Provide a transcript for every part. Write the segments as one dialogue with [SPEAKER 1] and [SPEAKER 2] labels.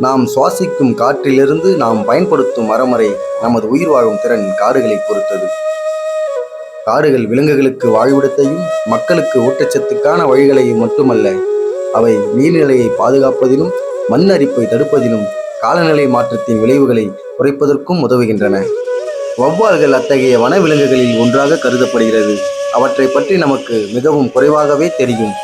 [SPEAKER 1] நாம் சுவாசிக்கும் காற்றிலிருந்து நாம் பயன்படுத்தும் மரமறை நமது உயிர் வாழும் திறன் காடுகளை பொறுத்தது. காடுகள் விலங்குகளுக்கு வாழ்விடத்தையும் மக்களுக்கு ஊட்டச்சத்துக்கான வழிகளையும் மட்டுமல்ல அவை நீர்நிலையை பாதுகாப்பதிலும் மண் அரிப்பை தடுப்பதிலும் காலநிலை மாற்றத்தின் விளைவுகளை குறைப்பதற்கும் உதவுகின்றன. வௌவால்கள் அத்தகைய வனவிலங்குகளில் ஒன்றாக கருதப்படுகிறது. அவற்றை பற்றி நமக்கு மிகவும் குறைவாகவே தெரியும்.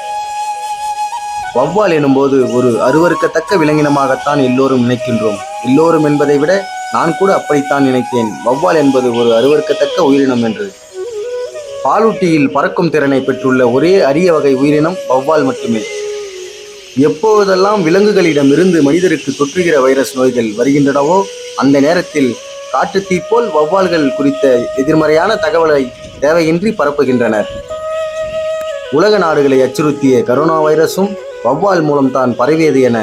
[SPEAKER 1] வௌவால் எனும்போது ஒரு அருவறுக்கத்தக்க விலங்கினமாகத்தான் எல்லோரும் நினைக்கின்றோம். எல்லோரும் என்பதை விட நான் கூட அப்படித்தான் நினைத்தேன். வௌவால் என்பது ஒரு அருவறுக்கத்தக்க உயிரினம் என்று. பாலூட்டியில் பறக்கும் திறனை பெற்றுள்ள ஒரே அரிய வகை உயிரினம் வௌவால் மட்டுமே. எப்போதெல்லாம் விலங்குகளிடமிருந்து மனிதருக்கு தொற்றுகிற வைரஸ் நோய்கள் வருகின்றனவோ அந்த நேரத்தில் காட்டுத்தீ போல் வௌவால்கள் குறித்த எதிர்மறையான தகவலை தேவையின்றி பரப்புகின்றனர். உலக நாடுகளை அச்சுறுத்திய கரோனா வைரஸும் வௌவால் மூலம்தான் பரவியது என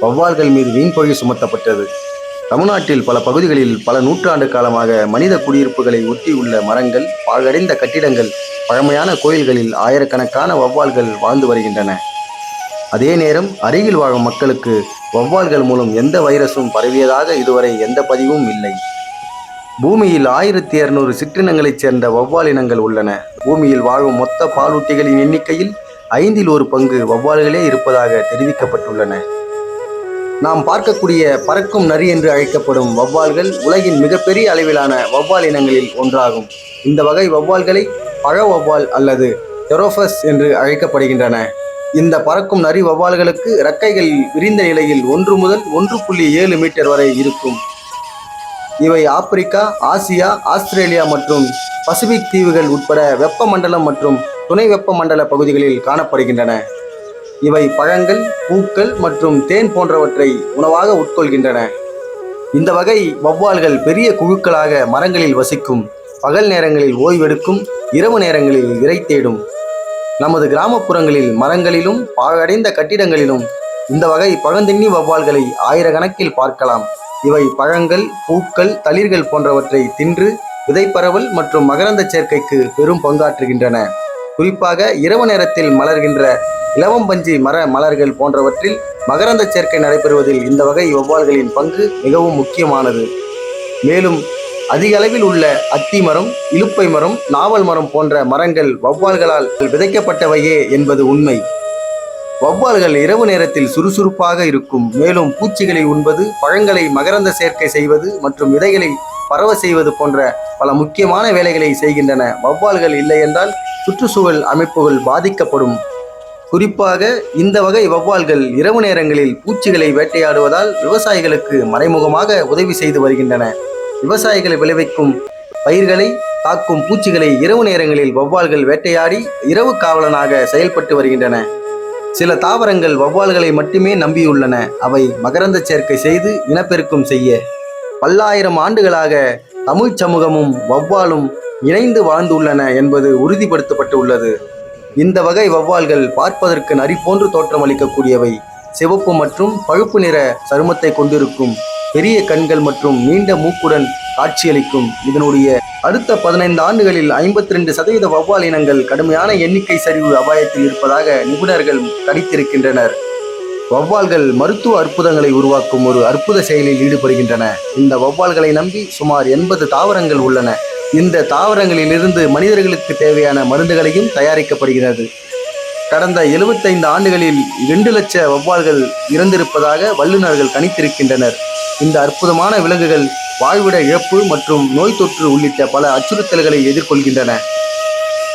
[SPEAKER 1] வௌவால்கள் மீது வீண்பொழி சுமத்தப்பட்டது. தமிழ்நாட்டில் பல பகுதிகளில் பல நூற்றாண்டு காலமாக மனித குடியிருப்புகளை ஒட்டியுள்ள மரங்கள் பாழடைந்த கட்டிடங்கள் பழமையான கோயில்களில் ஆயிரக்கணக்கான வௌவால்கள் வாழ்ந்து வருகின்றன. அதே நேரம் அருகில் வாழும் மக்களுக்கு வௌவால்கள் மூலம் எந்த வைரஸும் பரவியதாக இதுவரை எந்த பதிவும் இல்லை. பூமியில் ஆயிரத்தி இரநூறு சிற்றினங்களைச் சேர்ந்த வௌவால் இனங்கள் உள்ளன. பூமியில் வாழும் மொத்த பாலூட்டிகளின் எண்ணிக்கையில் ஐந்தில் ஒரு பங்கு வௌவால்களே இருப்பதாக தெரிவிக்கப்பட்டுள்ளன. நாம் பார்க்கக்கூடிய பறக்கும் நரி என்று அழைக்கப்படும் வௌவால்கள் உலகின் மிகப்பெரிய அளவிலான வௌவால் இனங்களில் ஒன்றாகும். இந்த வகை வௌவால்களை பழ வௌவால் அல்லது தெரோஃபஸ் என்று அழைக்கப்படுகின்றன. இந்த பறக்கும் நரி வௌவால்களுக்கு இறக்கைகள் விரிந்த நிலையில் ஒன்று முதல் ஒன்று புள்ளி ஏழு மீட்டர் வரை இருக்கும். இவை ஆப்பிரிக்கா ஆசியா ஆஸ்திரேலியா மற்றும் பசிபிக் தீவுகள் உட்பட வெப்பமண்டலம் மற்றும் துணை வெப்பமண்டல பகுதிகளில் காணப்படுகின்றன. இவை பழங்கள் பூக்கள் மற்றும் தேன் போன்றவற்றை உணவாக உட்கொள்கின்றன. இந்த வகை வௌவால்கள் பெரிய குழுக்களாக மரங்களில் வசிக்கும் பகல் நேரங்களில் ஓய்வெடுக்கும் இரவு நேரங்களில் இரை தேடும். நமது கிராமப்புறங்களில் மரங்களிலும் பாழடைந்த கட்டிடங்களிலும் இந்த வகை பழந்தின்னி வௌவால்களை ஆயிரக்கணக்கில் பார்க்கலாம். இவை பழங்கள் பூக்கள் தளிர்கள் போன்றவற்றை தின்று விதைப்பரவல் மற்றும் மகரந்த சேர்க்கைக்கு பெரும் பங்காற்றுகின்றன. குறிப்பாக இரவு நேரத்தில் மலர்கின்ற இலவம்பஞ்சி மர மலர்கள் போன்றவற்றில் மகரந்த சேர்க்கை நடைபெறுவதில் இந்த வகை வௌவால்களின் பங்கு மிகவும் முக்கியமானது. மேலும் அதிக அளவில் உள்ள அத்தி மரம் இலுப்பை மரம் நாவல் மரம் போன்ற மரங்கள் வௌவால்களால் விதைக்கப்பட்டவையே என்பது உண்மை. வௌவால்கள் இரவு நேரத்தில் சுறுசுறுப்பாக இருக்கும். மேலும் பூச்சிகளை உண்பது பழங்களை மகரந்த சேர்க்கை செய்வது மற்றும் விதைகளை பரவ செய்வது போன்ற பல முக்கியமான வேலைகளை செய்கின்றன. வௌவால்கள் இல்லை என்றால் சுற்றுச்சூழல் அமைப்புகள் பாதிக்கப்படும். குறிப்பாக இந்த வகை வௌவால்கள் இரவு நேரங்களில் பூச்சிகளை வேட்டையாடுவதால் விவசாயிகளுக்கு மறைமுகமாக உதவி செய்து வருகின்றன. விவசாயிகளை விளைவிக்கும் பயிர்களை தாக்கும் பூச்சிகளை இரவு நேரங்களில் வௌவால்கள் வேட்டையாடி இரவு காவலனாக செயல்பட்டு வருகின்றன. சில தாவரங்கள் வௌவால்களை மட்டுமே நம்பியுள்ளன. அவை மகரந்த சேர்க்கை செய்து இனப்பெருக்கம் செய்ய பல்லாயிரம் ஆண்டுகளாக தமிழ்ச் சமூகமும் வௌவாலும் இணைந்து வாழ்ந்துள்ளன என்பது உறுதிப்படுத்தப்பட்டு உள்ளது இந்த வகை வௌவால்கள் பார்ப்பதற்கு நரி போன்று தோற்றமளிக்கக்கூடியவை சிவப்பு மற்றும் பழுப்பு நிற சருமத்தை கொண்டிருக்கும் பெரிய கண்கள் மற்றும் நீண்ட மூக்குடன் காட்சியளிக்கும். இதனுடைய அடுத்த பதினைந்து ஆண்டுகளில் ஐம்பத்தி ரெண்டு சதவீத வௌவால் இனங்கள் கடுமையான எண்ணிக்கை சரிவு அபாயத்தில் இருப்பதாக நிபுணர்கள் கணித்திருக்கின்றனர் வௌவால்கள் மருத்துவ அற்புதங்களை உருவாக்கும் ஒரு அற்புத செயலில் ஈடுபடுகின்றன. இந்த வௌவால்களை நம்பி சுமார் எண்பது தாவரங்கள் உள்ளன. இந்த தாவரங்களிலிருந்து மனிதர்களுக்கு தேவையான மருந்துகளையும் தயாரிக்கப்படுகிறது. கடந்த எழுபத்தைந்து ஆண்டுகளில் இரண்டு லட்ச வௌவால்கள் இறந்திருப்பதாக வல்லுநர்கள் கணித்திருக்கின்றனர். இந்த அற்புதமான விலங்குகள் வாழ்விட இழப்பு மற்றும் நோய் தொற்று உள்ளிட்ட பல அச்சுறுத்தல்களை எதிர்கொள்கின்றன.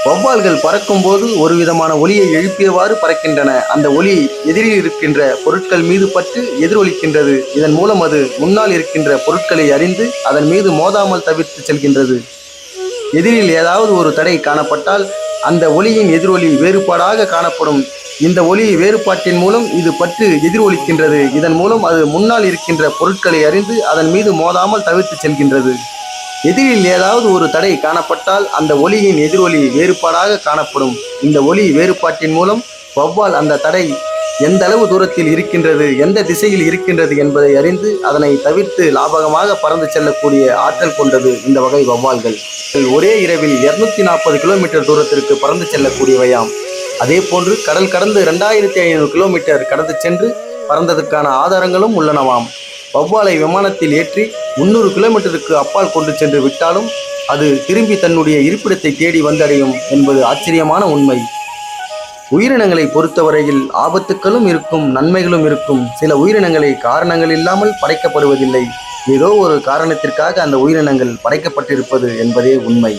[SPEAKER 1] வௌவால்கள் பறக்கும்போது ஒரு விதமான ஒலியை எழுப்பியவாறு பறக்கின்றன. அந்த ஒலி எதிரில் இருக்கின்ற பொருட்கள் மீது பட்டு எதிரொலிக்கின்றது. இதன் மூலம் அது முன்னால் இருக்கின்ற பொருட்களை அறிந்து அதன் மீது மோதாமல் தவிர்த்து செல்கின்றது. எதிரில் ஏதாவது ஒரு தடை காணப்பட்டால் அந்த ஒளியின் எதிரொலி வேறுபாடாக காணப்படும். இந்த ஒளி வேறுபாட்டின் மூலம் இது பற்று எதிரொலிக்கின்றது. இதன் மூலம் அது முன்னால் இருக்கின்ற பொருட்களை அறிந்து அதன் மீது மோதாமல் தவிர்த்து செல்கின்றது. எதிரில் ஏதாவது ஒரு தடை காணப்பட்டால் அந்த ஒளியின் எதிரொலி வேறுபாடாக காணப்படும். இந்த ஒளி வேறுபாட்டின் மூலம் வௌவால் அந்த தடை எந்த அளவு தூரத்தில் இருக்கின்றது எந்த திசையில் இருக்கின்றது என்பதை அறிந்து அதனை தவிர்த்து லாபகமாக பறந்து செல்லக்கூடிய ஆற்றல் கொண்டது இந்த வகை வௌவால்கள். ஒரே இரவில் இருநூத்தி நாற்பது கிலோமீட்டர் தூரத்திற்கு பறந்து செல்லக்கூடியவையாம். அதே போன்று கடல் கடந்து ரெண்டாயிரத்தி ஐநூறு கிலோமீட்டர் கடந்து சென்று பறந்ததற்கான ஆதாரங்களும் உள்ளனவாம். வவ்வாலை விமானத்தில் ஏற்றி முன்னூறு கிலோமீட்டருக்கு அப்பால் கொண்டு சென்று விட்டாலும் அது திரும்பி தன்னுடைய இருப்பிடத்தை தேடி வந்தடையும் என்பது ஆச்சரியமான உண்மை. உயிரினங்களை பொறுத்தவரையில் ஆபத்துக்களும் இருக்கும் நன்மைகளும் இருக்கும். சில உயிரினங்களை காரணங்கள் இல்லாமல் படைக்கப்படுவதில்லை. ஏதோ ஒரு காரணத்திற்காக அந்த உயிரினங்கள் படைக்கப்பட்டிருப்பது என்பதே உண்மை.